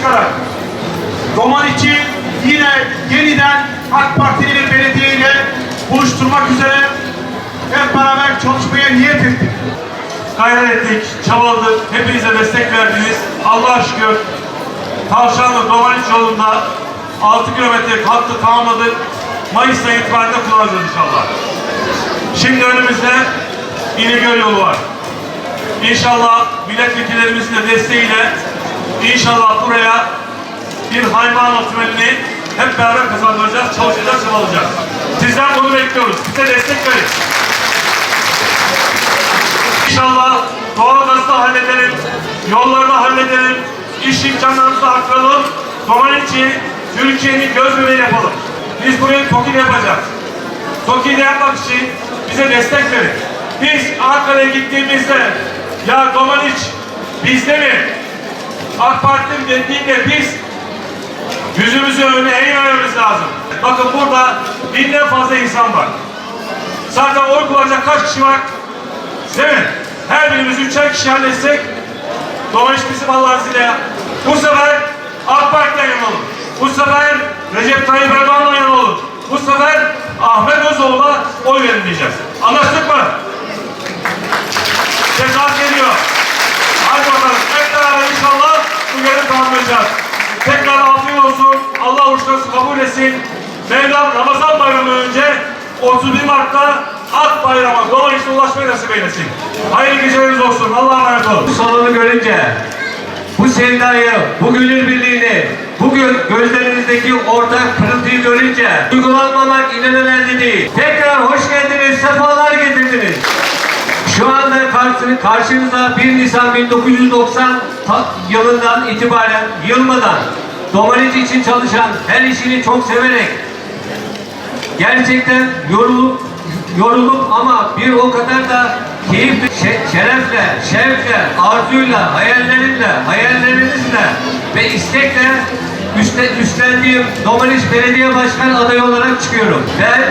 çıkarak Domaniç'i yine yeniden AK Partili bir belediyeyle buluşturmak üzere hep beraber çalışmaya niyet ettik. gayret ettik, çabaladık, hepinize destek verdiniz. Allah'a şükür Tavşanlı Domaniç yolunda 6 kilometre hattı tamamladık. Mayıs ayı itibariyle kullanacağız inşallah. Şimdi önümüzde İnegöl yolu var. İnşallah milletvekillerimizin de desteğiyle inşallah buraya bir hayvan tünelini hep beraber kazandıracağız, çalışacağız, çabalayacağız. Sizden bunu bekliyoruz. Bize destek verin. İnşallah doğalgazı da halledelim, yolları da halledelim, iş imkanlarımızı arttıralım. Zaman için Türkiye'nin göz bebeği yapalım. Biz burayı TOKİ'de yapacağız. TOKİ'de yapmak için bize destek verin. Biz Ankara'ya gittiğimizde ya Domaniç bizde mi? AK Parti'nin dediğinde biz yüzümüzü öne eğmememiz lazım. Bakın burada binden fazla insan var. Zaten oy kullanacak kaç kişi var? Değil mi? Her birimiz üçer kişi halletsek Dolayış bizim Allah'ın izniyle bu sefer AK Parti'den yana olur. Bu sefer Recep Tayyip Erdoğan'la yana olur. Bu sefer Ahmet Özoğlu'na oy verin diyeceğiz. Anlaştık mı? Cezat geliyor. Hadi bakalım. Hep beraber inşallah etsin. Mevlam Ramazan bayramı önce 31 Mart'ta Ak Bayramı dolayısıyla ulaşmayı nasip eylesin. Hayırlı geceleriniz olsun. Allah'a emanet olun. Bu salonu görünce, bu sevdayı, bu gönül birliğini, bu gö- gözlerinizdeki ortak pırıltıyı görünce duygulanmamak inanın elde değil. Tekrar hoş geldiniz, sefalar getirdiniz. Şu anda karşı, karşınızda 1 Nisan 1990 ta- yılından itibaren yılmadan Domaniç için çalışan, her işini çok severek gerçekten yorulup yorulup ama bir o kadar da keyifle, şe- şerefle, şevkle, arzuyla, hayallerinle, hayallerinizle ve istekle üstte, üstlendiğim Domaniç Belediye Başkan adayı olarak çıkıyorum. Ben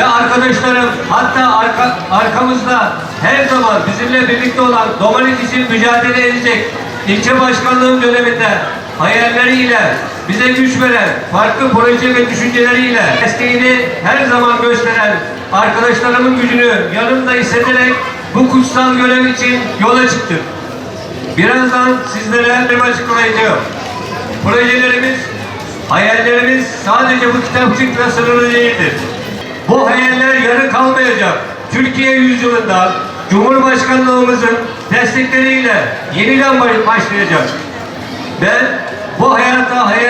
ve arkadaşlarım hatta arka, arkamızda her zaman bizimle birlikte olan Domaniç için mücadele edecek ilçe başkanlığım döneminde hayalleriyle bize güç veren, farklı proje ve düşünceleriyle desteğini her zaman gösteren arkadaşlarımın gücünü yanımda hissederek bu kutsal görev için yola çıktım. Birazdan sizlere bir açıklayacağım. Projelerimiz, hayallerimiz sadece bu kitapçıkla sınırlı değildir. Bu hayaller yarı kalmayacak. Türkiye yüzyılında Cumhurbaşkanlığımızın destekleriyle yeniden baş- başlayacak. Ben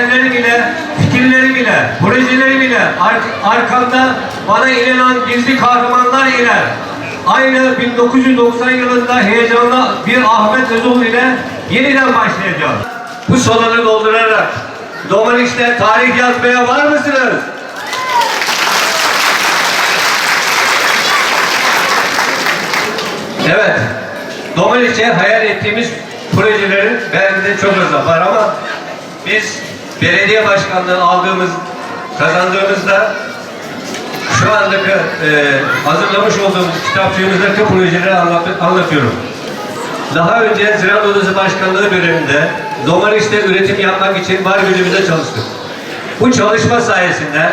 bu hayatta hayallerim ile, fikirlerim ile, projelerim ile ar- arkamda bana inanan gizli kahramanlar ile aynı 1990 yılında heyecanlı bir Ahmet Özoğlu ile yeniden başlayacağım. Bu salonu doldurarak Domanik'te tarih yazmaya var mısınız? Evet. Domanik'e hayal ettiğimiz projelerin belki de çok az var ama biz belediye başkanlığı aldığımız, kazandığımızda şu andaki e, hazırlamış olduğumuz kitapçığımızdaki projeleri anlat- anlatıyorum. Daha önce Ziraat Odası Başkanlığı döneminde Domanik'te üretim yapmak için var gücümüze çalıştık. Bu çalışma sayesinde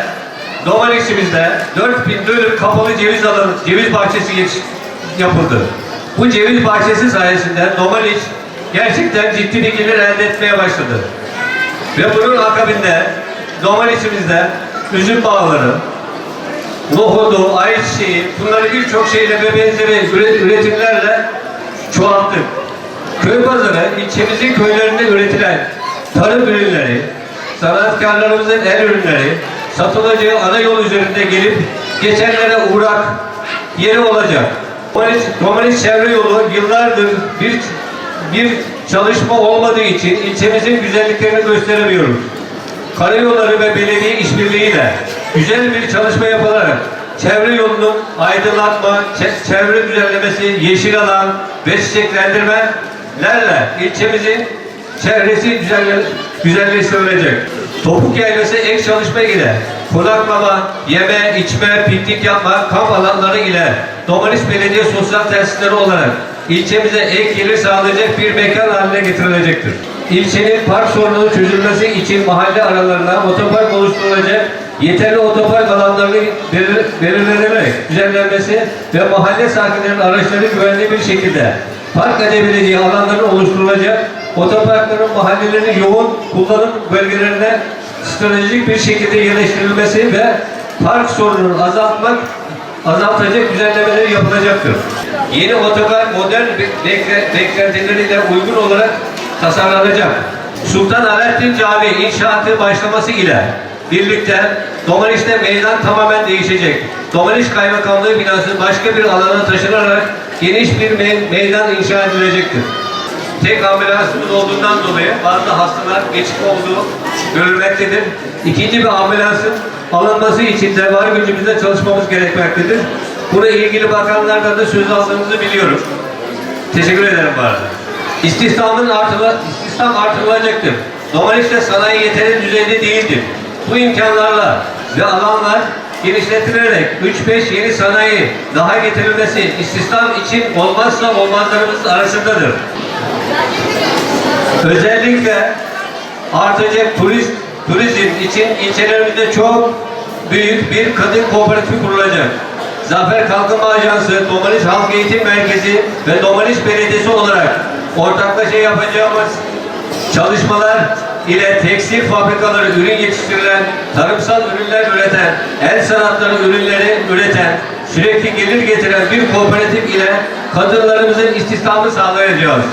Domanik'imizde 4000 dönüm kapalı ceviz alanı, ceviz bahçesi yetiş- yapıldı. Bu ceviz bahçesi sayesinde Domanik gerçekten ciddi bir gelir elde etmeye başladı. Ve bunun akabinde Domanik'imizde üzüm bağları, nohudu, ayçiçeği, bunları birçok şeyle ve benzeri üre- üretimlerle çoğalttık. Köy pazarı ilçemizin köylerinde üretilen tarım ürünleri, sanatkarlarımızın el ürünleri satılacağı ana yol üzerinde gelip geçenlere uğrak yeri olacak. Komünist, Komünist Çevre Yolu yıllardır bir bir çalışma olmadığı için ilçemizin güzelliklerini gösteremiyoruz. Karayolları ve belediye işbirliğiyle güzel bir çalışma yapılarak çevre yolunun aydınlatma, çe- çevre düzenlemesi, yeşil alan ve çiçeklendirmelerle ilçemizin çevresi güzelle, güzelleştirilecek. Topuk yaylası ek çalışma ile konaklama, yeme, içme, piknik yapma, kamp alanları ile Domanis Belediye Sosyal Tesisleri olarak ilçemize ek gelir sağlayacak bir mekan haline getirilecektir. ilçenin park sorununun çözülmesi için mahalle aralarına otopark oluşturulacak yeterli otopark alanlarının belir- belirlenerek düzenlenmesi ve mahalle sakinlerinin araçları güvenli bir şekilde park edebileceği alanların oluşturulacak otoparkların mahallelerin yoğun kullanım bölgelerine stratejik bir şekilde yerleştirilmesi ve park sorununu azaltmak azaltacak düzenlemeler yapılacaktır. Yeni otogar bekle- beklentileriyle uygun olarak tasarlanacak. Sultan Alaaddin Camii inşaatı başlaması ile birlikte Domaniç'te meydan tamamen değişecek. Domaniç Kaymakamlığı binası başka bir alana taşınarak geniş bir me- meydan inşa edilecektir. Tek ambulansımız olduğundan dolayı bazı hastalar geçik olduğu görülmektedir. İkinci bir ambulansın alınması için de gücümüzle çalışmamız gerekmektedir. Buna ilgili bakanlardan da söz aldığımızı biliyorum. Teşekkür ederim bu arada. İstihdamın artıla, istihdam artırılacaktır. Domaniç'te sanayi yeteri düzeyde değildir. Bu imkanlarla ve alanlar genişletilerek 3-5 yeni sanayi daha getirilmesi istihdam için olmazsa olmazlarımız arasındadır. Özellikle artacak turist, turizm için ilçelerimizde çok büyük bir kadın kooperatifi kurulacak. Zafer Kalkınma Ajansı, Domaniç Halk Eğitim Merkezi ve Domaniç Belediyesi olarak ortaklaşa yapacağımız çalışmalar ile tekstil fabrikaları ürün yetiştirilen, tarımsal ürünler üreten, el sanatları ürünleri üreten, sürekli gelir getiren bir kooperatif ile kadınlarımızın istihdamı sağlayacağız.